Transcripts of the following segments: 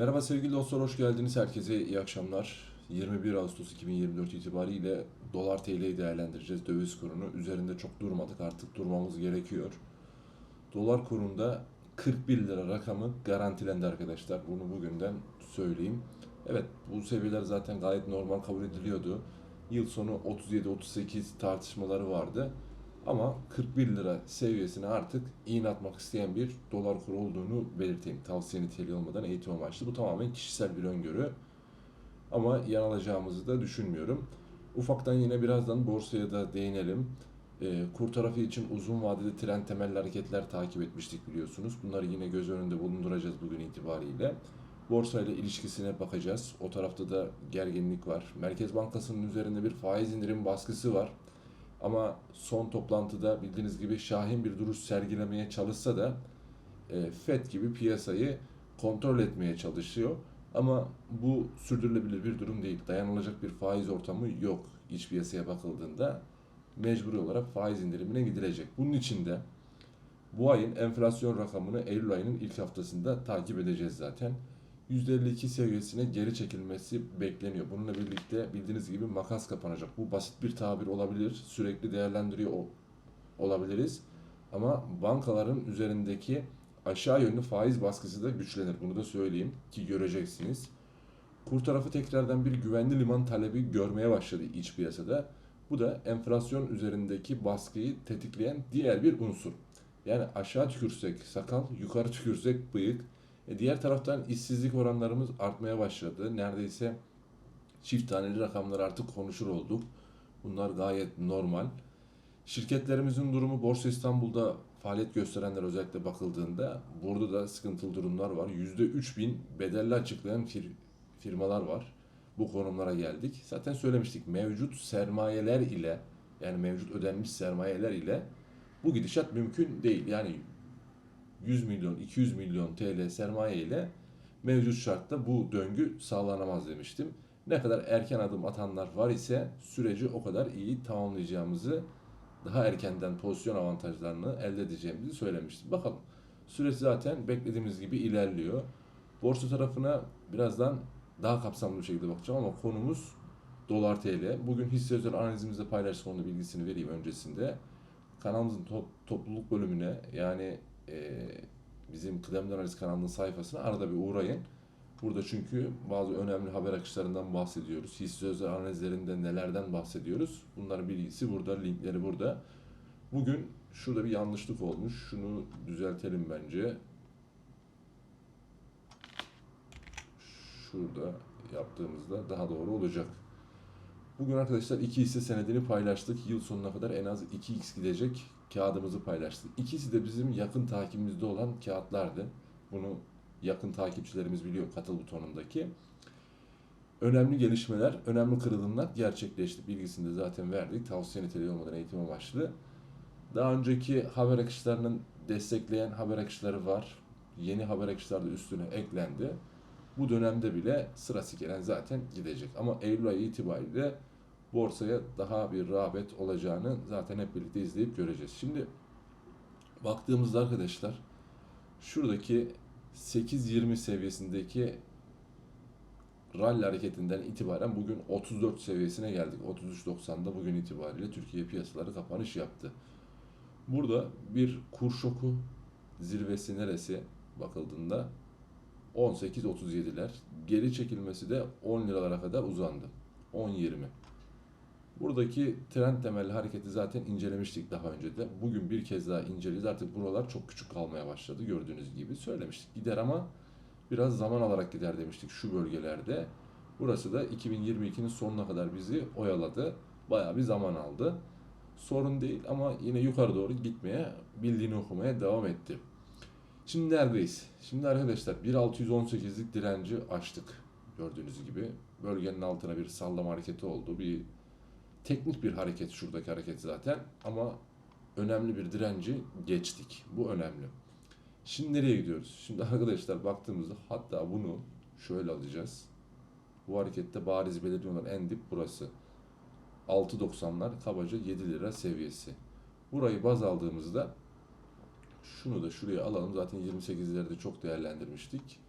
Merhaba sevgili dostlar, hoş geldiniz. Herkese iyi akşamlar. 21 Ağustos 2024 itibariyle dolar TL'yi değerlendireceğiz. Döviz kurunu üzerinde çok durmadık. Artık durmamız gerekiyor. Dolar kurunda 41 lira rakamı garantilendi arkadaşlar. Bunu bugünden söyleyeyim. Evet bu seviyeler zaten gayet normal kabul ediliyordu. Yıl sonu 37-38 tartışmaları vardı. Ama 41 lira seviyesine artık iğne atmak isteyen bir dolar kuru olduğunu belirteyim. Tavsiye niteliği olmadan eğitim amaçlı. Bu tamamen kişisel bir öngörü. Ama yanılacağımızı da düşünmüyorum. Ufaktan yine birazdan borsaya da değinelim. Ee, kur tarafı için uzun vadeli trend temelli hareketler takip etmiştik biliyorsunuz. Bunları yine göz önünde bulunduracağız bugün itibariyle. Borsa ile ilişkisine bakacağız. O tarafta da gerginlik var. Merkez Bankası'nın üzerinde bir faiz indirim baskısı var. Ama son toplantıda bildiğiniz gibi şahin bir duruş sergilemeye çalışsa da e, FED gibi piyasayı kontrol etmeye çalışıyor. Ama bu sürdürülebilir bir durum değil. Dayanılacak bir faiz ortamı yok iç piyasaya bakıldığında. Mecburi olarak faiz indirimine gidilecek. Bunun için de bu ayın enflasyon rakamını Eylül ayının ilk haftasında takip edeceğiz zaten. %52 seviyesine geri çekilmesi bekleniyor. Bununla birlikte bildiğiniz gibi makas kapanacak. Bu basit bir tabir olabilir. Sürekli değerlendiriyor olabiliriz. Ama bankaların üzerindeki aşağı yönlü faiz baskısı da güçlenir. Bunu da söyleyeyim ki göreceksiniz. Kur tarafı tekrardan bir güvenli liman talebi görmeye başladı iç piyasada. Bu da enflasyon üzerindeki baskıyı tetikleyen diğer bir unsur. Yani aşağı tükürsek sakal, yukarı tükürsek bıyık. E diğer taraftan işsizlik oranlarımız artmaya başladı. Neredeyse çift taneli rakamlar artık konuşur olduk. Bunlar gayet normal. Şirketlerimizin durumu Borsa İstanbul'da faaliyet gösterenler özellikle bakıldığında burada da sıkıntılı durumlar var. %3000 bedelli açıklayan fir- firmalar var. Bu konumlara geldik. Zaten söylemiştik mevcut sermayeler ile yani mevcut ödenmiş sermayeler ile bu gidişat mümkün değil. Yani 100 milyon, 200 milyon TL sermaye ile mevcut şartta bu döngü sağlanamaz demiştim. Ne kadar erken adım atanlar var ise süreci o kadar iyi tamamlayacağımızı, daha erkenden pozisyon avantajlarını elde edeceğimizi söylemiştim. Bakalım. Süreç zaten beklediğimiz gibi ilerliyor. Borsa tarafına birazdan daha kapsamlı bir şekilde bakacağım ama konumuz dolar TL. Bugün hisse özel analizimizde paylaştık onun bilgisini vereyim öncesinde. Kanalımızın to- topluluk bölümüne yani e, bizim Kıdemli Analiz kanalının sayfasına arada bir uğrayın. Burada çünkü bazı önemli haber akışlarından bahsediyoruz. Hisse özel analizlerinde nelerden bahsediyoruz. Bunların bilgisi burada, linkleri burada. Bugün şurada bir yanlışlık olmuş. Şunu düzeltelim bence. Şurada yaptığımızda daha doğru olacak. Bugün arkadaşlar iki hisse senedini paylaştık. Yıl sonuna kadar en az 2x gidecek kağıdımızı paylaştık. İkisi de bizim yakın takibimizde olan kağıtlardı. Bunu yakın takipçilerimiz biliyor katıl butonundaki. Önemli gelişmeler, önemli kırılımlar gerçekleşti. Bilgisini de zaten verdik. Tavsiye niteliği olmadan eğitim amaçlı. Daha önceki haber akışlarının destekleyen haber akışları var. Yeni haber akışları da üstüne eklendi. Bu dönemde bile sırası gelen zaten gidecek. Ama Eylül ayı itibariyle borsaya daha bir rağbet olacağını zaten hep birlikte izleyip göreceğiz. Şimdi baktığımızda arkadaşlar şuradaki 8.20 seviyesindeki rally hareketinden itibaren bugün 34 seviyesine geldik. 33.90'da bugün itibariyle Türkiye piyasaları kapanış yaptı. Burada bir kur şoku zirvesi neresi bakıldığında 18.37'ler. Geri çekilmesi de 10 liralara kadar uzandı. 10.20. Buradaki trend temelli hareketi zaten incelemiştik daha önce de. Bugün bir kez daha inceleyeceğiz. Artık buralar çok küçük kalmaya başladı gördüğünüz gibi. Söylemiştik gider ama biraz zaman alarak gider demiştik şu bölgelerde. Burası da 2022'nin sonuna kadar bizi oyaladı. Bayağı bir zaman aldı. Sorun değil ama yine yukarı doğru gitmeye, bildiğini okumaya devam etti. Şimdi neredeyiz? Şimdi arkadaşlar 1.618'lik direnci açtık. Gördüğünüz gibi bölgenin altına bir sallama hareketi oldu. Bir teknik bir hareket şuradaki hareket zaten ama önemli bir direnci geçtik. Bu önemli. Şimdi nereye gidiyoruz? Şimdi arkadaşlar baktığımızda hatta bunu şöyle alacağız. Bu harekette bariz belirgin olan en dip burası. 6.90'lar kabaca 7 lira seviyesi. Burayı baz aldığımızda şunu da şuraya alalım. Zaten 28'lerde çok değerlendirmiştik.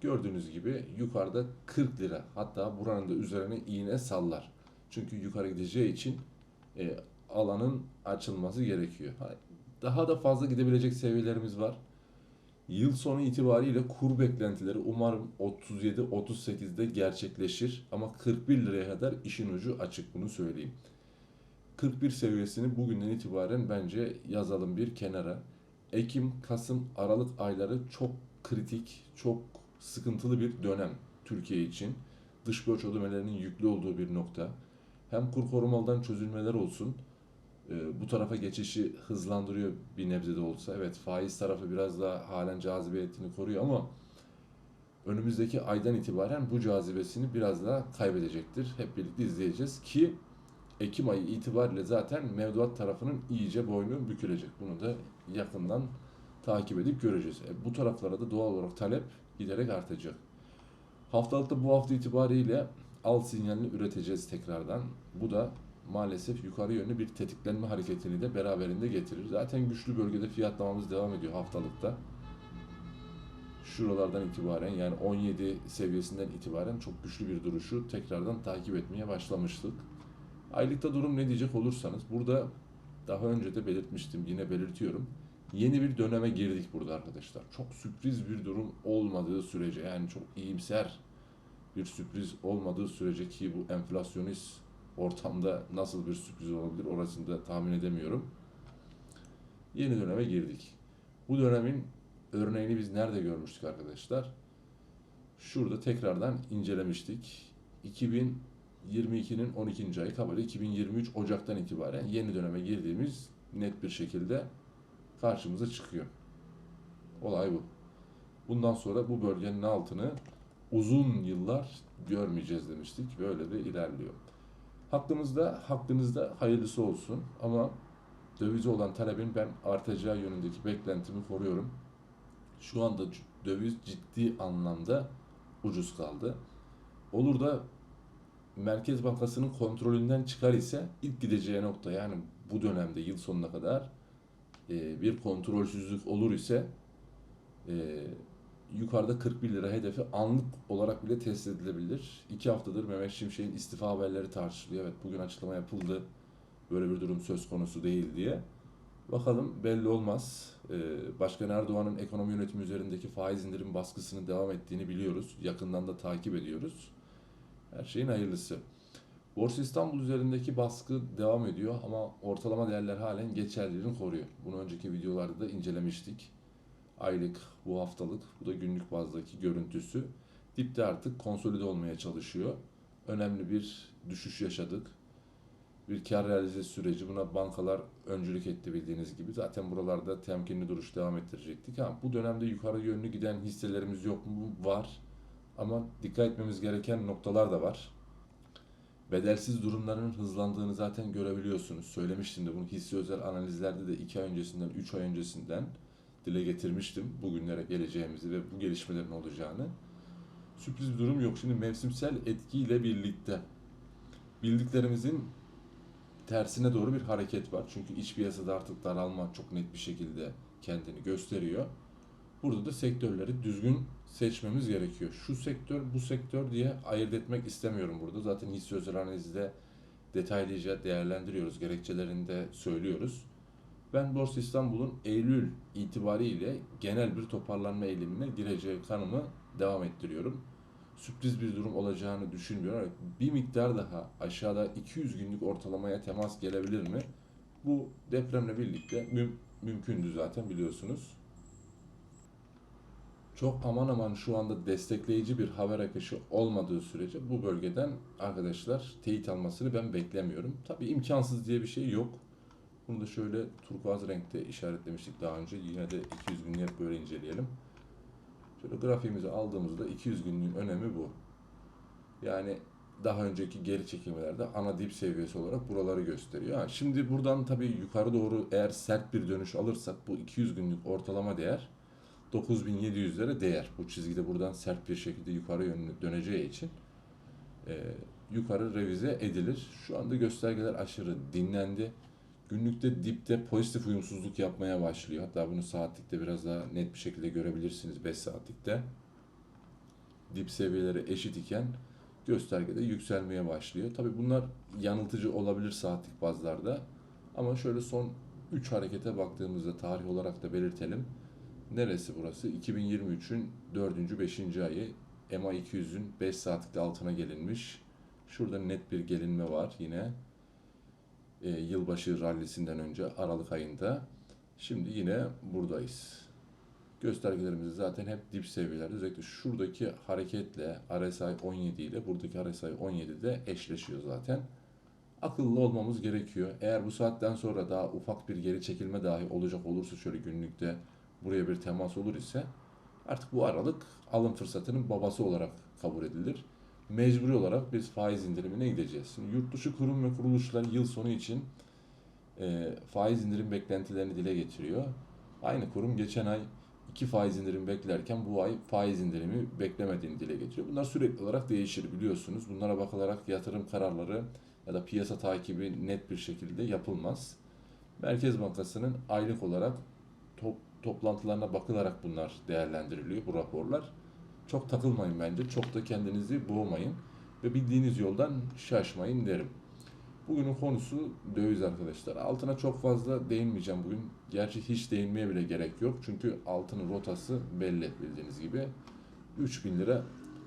Gördüğünüz gibi yukarıda 40 lira hatta buranın da üzerine iğne sallar. Çünkü yukarı gideceği için e, alanın açılması gerekiyor. Ha, Daha da fazla gidebilecek seviyelerimiz var. Yıl sonu itibariyle kur beklentileri umarım 37-38'de gerçekleşir. Ama 41 liraya kadar işin ucu açık bunu söyleyeyim. 41 seviyesini bugünden itibaren bence yazalım bir kenara. Ekim, Kasım, Aralık ayları çok kritik, çok sıkıntılı bir dönem Türkiye için. Dış borç ödemelerinin yüklü olduğu bir nokta. Hem kur korumalıdan çözülmeler olsun, e, bu tarafa geçişi hızlandırıyor bir nebze de olsa. Evet faiz tarafı biraz daha halen cazibiyetini koruyor ama önümüzdeki aydan itibaren bu cazibesini biraz daha kaybedecektir. Hep birlikte izleyeceğiz ki Ekim ayı itibariyle zaten mevduat tarafının iyice boynu bükülecek. Bunu da yakından takip edip göreceğiz. E, bu taraflara da doğal olarak talep giderek artacak. Haftalıkta bu hafta itibariyle al sinyalini üreteceğiz tekrardan. Bu da maalesef yukarı yönlü bir tetiklenme hareketini de beraberinde getirir. Zaten güçlü bölgede fiyatlamamız devam ediyor haftalıkta. Şuralardan itibaren yani 17 seviyesinden itibaren çok güçlü bir duruşu tekrardan takip etmeye başlamıştık. Aylıkta durum ne diyecek olursanız burada daha önce de belirtmiştim yine belirtiyorum. Yeni bir döneme girdik burada arkadaşlar. Çok sürpriz bir durum olmadığı sürece yani çok iyimser bir sürpriz olmadığı sürece ki bu enflasyonist ortamda nasıl bir sürpriz olabilir orasını da tahmin edemiyorum. Yeni döneme girdik. Bu dönemin örneğini biz nerede görmüştük arkadaşlar? Şurada tekrardan incelemiştik. 2022'nin 12. ayı kabaca 2023 Ocak'tan itibaren yeni döneme girdiğimiz net bir şekilde karşımıza çıkıyor. Olay bu. Bundan sonra bu bölgenin altını uzun yıllar görmeyeceğiz demiştik. Böyle de ilerliyor. Hakkımızda, hakkınızda hayırlısı olsun ama dövize olan talebin ben artacağı yönündeki beklentimi koruyorum. Şu anda döviz ciddi anlamda ucuz kaldı. Olur da Merkez Bankası'nın kontrolünden çıkar ise ilk gideceği nokta yani bu dönemde yıl sonuna kadar bir kontrolsüzlük olur ise yukarıda 41 lira hedefi anlık olarak bile test edilebilir. İki haftadır Mehmet Şimşek'in istifa haberleri tartışılıyor. Evet bugün açıklama yapıldı. Böyle bir durum söz konusu değil diye. Bakalım belli olmaz. Ee, Başkan Erdoğan'ın ekonomi yönetimi üzerindeki faiz indirim baskısının devam ettiğini biliyoruz. Yakından da takip ediyoruz. Her şeyin hayırlısı. Borsa İstanbul üzerindeki baskı devam ediyor ama ortalama değerler halen geçerliliğini koruyor. Bunu önceki videolarda da incelemiştik. Aylık, bu haftalık, bu da günlük bazdaki görüntüsü. Dipte artık konsolide olmaya çalışıyor. Önemli bir düşüş yaşadık. Bir kar realize süreci buna bankalar öncülük etti bildiğiniz gibi. Zaten buralarda temkinli duruş devam ettirecektik. Ha, bu dönemde yukarı yönlü giden hisselerimiz yok mu? Var. Ama dikkat etmemiz gereken noktalar da var. Bedelsiz durumların hızlandığını zaten görebiliyorsunuz. Söylemiştim de bunu hissi özel analizlerde de 2 ay öncesinden, 3 ay öncesinden dile getirmiştim. Bugünlere geleceğimizi ve bu gelişmelerin olacağını. Sürpriz bir durum yok. Şimdi mevsimsel etkiyle birlikte bildiklerimizin tersine doğru bir hareket var. Çünkü iç piyasada artık daralma çok net bir şekilde kendini gösteriyor. Burada da sektörleri düzgün seçmemiz gerekiyor. Şu sektör, bu sektör diye ayırt etmek istemiyorum burada. Zaten hisse özel analizde detaylıca değerlendiriyoruz. Gerekçelerini de söylüyoruz. Ben Borsa İstanbul'un Eylül itibariyle genel bir toparlanma eğilimine gireceği kanımı devam ettiriyorum. Sürpriz bir durum olacağını düşünmüyorum. Bir miktar daha aşağıda 200 günlük ortalamaya temas gelebilir mi? Bu depremle birlikte müm- mümkündü zaten biliyorsunuz. Çok aman aman şu anda destekleyici bir haber akışı olmadığı sürece bu bölgeden arkadaşlar teyit almasını ben beklemiyorum. Tabii imkansız diye bir şey yok. Bunu da şöyle turkuaz renkte işaretlemiştik daha önce. Yine de 200 günlüğü böyle inceleyelim. Şöyle grafiğimizi aldığımızda 200 günlüğün önemi bu. Yani daha önceki geri çekilmelerde ana dip seviyesi olarak buraları gösteriyor. Ha, şimdi buradan tabii yukarı doğru eğer sert bir dönüş alırsak bu 200 günlük ortalama değer 9700'lere değer. Bu çizgide buradan sert bir şekilde yukarı yönlü döneceği için e, yukarı revize edilir. Şu anda göstergeler aşırı dinlendi. Günlükte dipte pozitif uyumsuzluk yapmaya başlıyor. Hatta bunu saatlikte biraz daha net bir şekilde görebilirsiniz 5 saatlikte. dip seviyeleri eşit iken göstergede yükselmeye başlıyor. Tabi bunlar yanıltıcı olabilir saatlik bazlarda. Ama şöyle son 3 harekete baktığımızda tarih olarak da belirtelim. Neresi burası? 2023'ün 4. 5. ayı MA 200'ün 5 saatlikte altına gelinmiş. Şurada net bir gelinme var yine. E, yılbaşı rallisinden önce Aralık ayında. Şimdi yine buradayız. Göstergelerimiz zaten hep dip seviyelerde. Özellikle şuradaki hareketle RSI 17 ile buradaki RSI 17 de eşleşiyor zaten. Akıllı olmamız gerekiyor. Eğer bu saatten sonra daha ufak bir geri çekilme dahi olacak olursa şöyle günlükte buraya bir temas olur ise artık bu aralık alım fırsatının babası olarak kabul edilir. Mecburi olarak biz faiz indirimine gideceğiz. Şimdi yurt dışı kurum ve kuruluşlar yıl sonu için e, faiz indirim beklentilerini dile getiriyor. Aynı kurum geçen ay iki faiz indirim beklerken bu ay faiz indirimi beklemediğini dile getiriyor. Bunlar sürekli olarak değişir biliyorsunuz. Bunlara bakılarak yatırım kararları ya da piyasa takibi net bir şekilde yapılmaz. Merkez Bankası'nın aylık olarak top, toplantılarına bakılarak bunlar değerlendiriliyor bu raporlar. Çok takılmayın bence. Çok da kendinizi boğmayın. Ve bildiğiniz yoldan şaşmayın derim. Bugünün konusu döviz arkadaşlar. Altına çok fazla değinmeyeceğim bugün. Gerçi hiç değinmeye bile gerek yok. Çünkü altının rotası belli bildiğiniz gibi. 3000 lira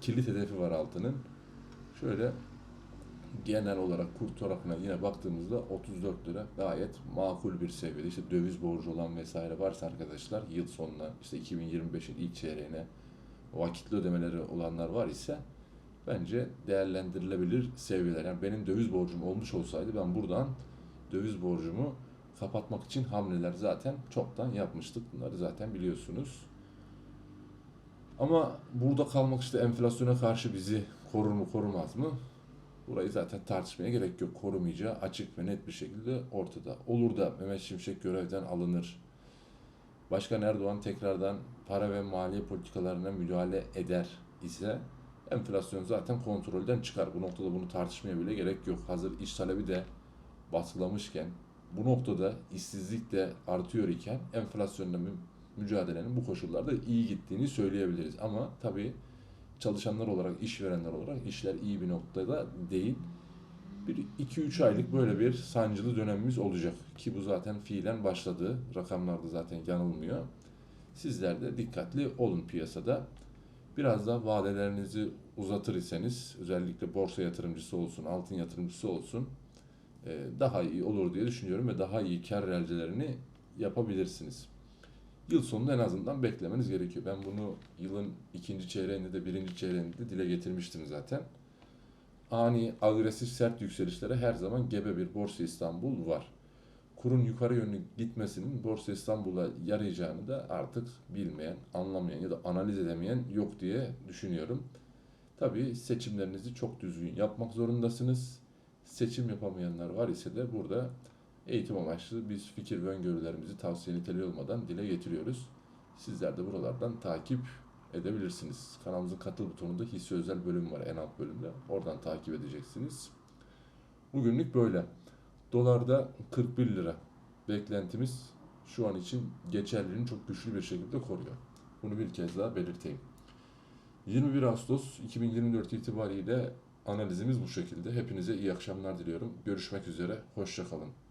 kilit hedefi var altının. Şöyle genel olarak kur tarafına yine baktığımızda 34 lira gayet makul bir seviyede. İşte döviz borcu olan vesaire varsa arkadaşlar yıl sonuna işte 2025'in ilk çeyreğine vakitli ödemeleri olanlar var ise bence değerlendirilebilir seviyeler. Yani benim döviz borcum olmuş olsaydı ben buradan döviz borcumu kapatmak için hamleler zaten çoktan yapmıştık. Bunları zaten biliyorsunuz. Ama burada kalmak işte enflasyona karşı bizi korur mu korumaz mı? Burayı zaten tartışmaya gerek yok. Korumayacağı açık ve net bir şekilde ortada. Olur da Mehmet Şimşek görevden alınır. Başkan Erdoğan tekrardan para ve maliye politikalarına müdahale eder ise enflasyon zaten kontrolden çıkar. Bu noktada bunu tartışmaya bile gerek yok. Hazır iş talebi de baskılamışken bu noktada işsizlik de artıyor iken enflasyonla mü- mücadelenin bu koşullarda iyi gittiğini söyleyebiliriz. Ama tabii çalışanlar olarak, işverenler olarak işler iyi bir noktada değil. Bir 2-3 aylık böyle bir sancılı dönemimiz olacak. Ki bu zaten fiilen başladı. Rakamlarda zaten yanılmıyor. Sizler de dikkatli olun piyasada. Biraz da vadelerinizi uzatır iseniz özellikle borsa yatırımcısı olsun, altın yatırımcısı olsun e, daha iyi olur diye düşünüyorum ve daha iyi kar realizelerini yapabilirsiniz. Yıl sonunda en azından beklemeniz gerekiyor. Ben bunu yılın ikinci çeyreğinde de birinci çeyreğinde de dile getirmiştim zaten. Ani, agresif, sert yükselişlere her zaman gebe bir Borsa İstanbul var. Kurun yukarı yönlü gitmesinin Borsa İstanbul'a yarayacağını da artık bilmeyen, anlamayan ya da analiz edemeyen yok diye düşünüyorum. Tabii seçimlerinizi çok düzgün yapmak zorundasınız. Seçim yapamayanlar var ise de burada eğitim amaçlı biz fikir ve öngörülerimizi tavsiye niteliği olmadan dile getiriyoruz. Sizler de buralardan takip edebilirsiniz. Kanalımızın katıl butonunda hisse özel bölüm var en alt bölümde. Oradan takip edeceksiniz. Bugünlük böyle. Dolarda 41 lira beklentimiz şu an için geçerliliğini çok güçlü bir şekilde koruyor. Bunu bir kez daha belirteyim. 21 Ağustos 2024 itibariyle analizimiz bu şekilde. Hepinize iyi akşamlar diliyorum. Görüşmek üzere. Hoşçakalın.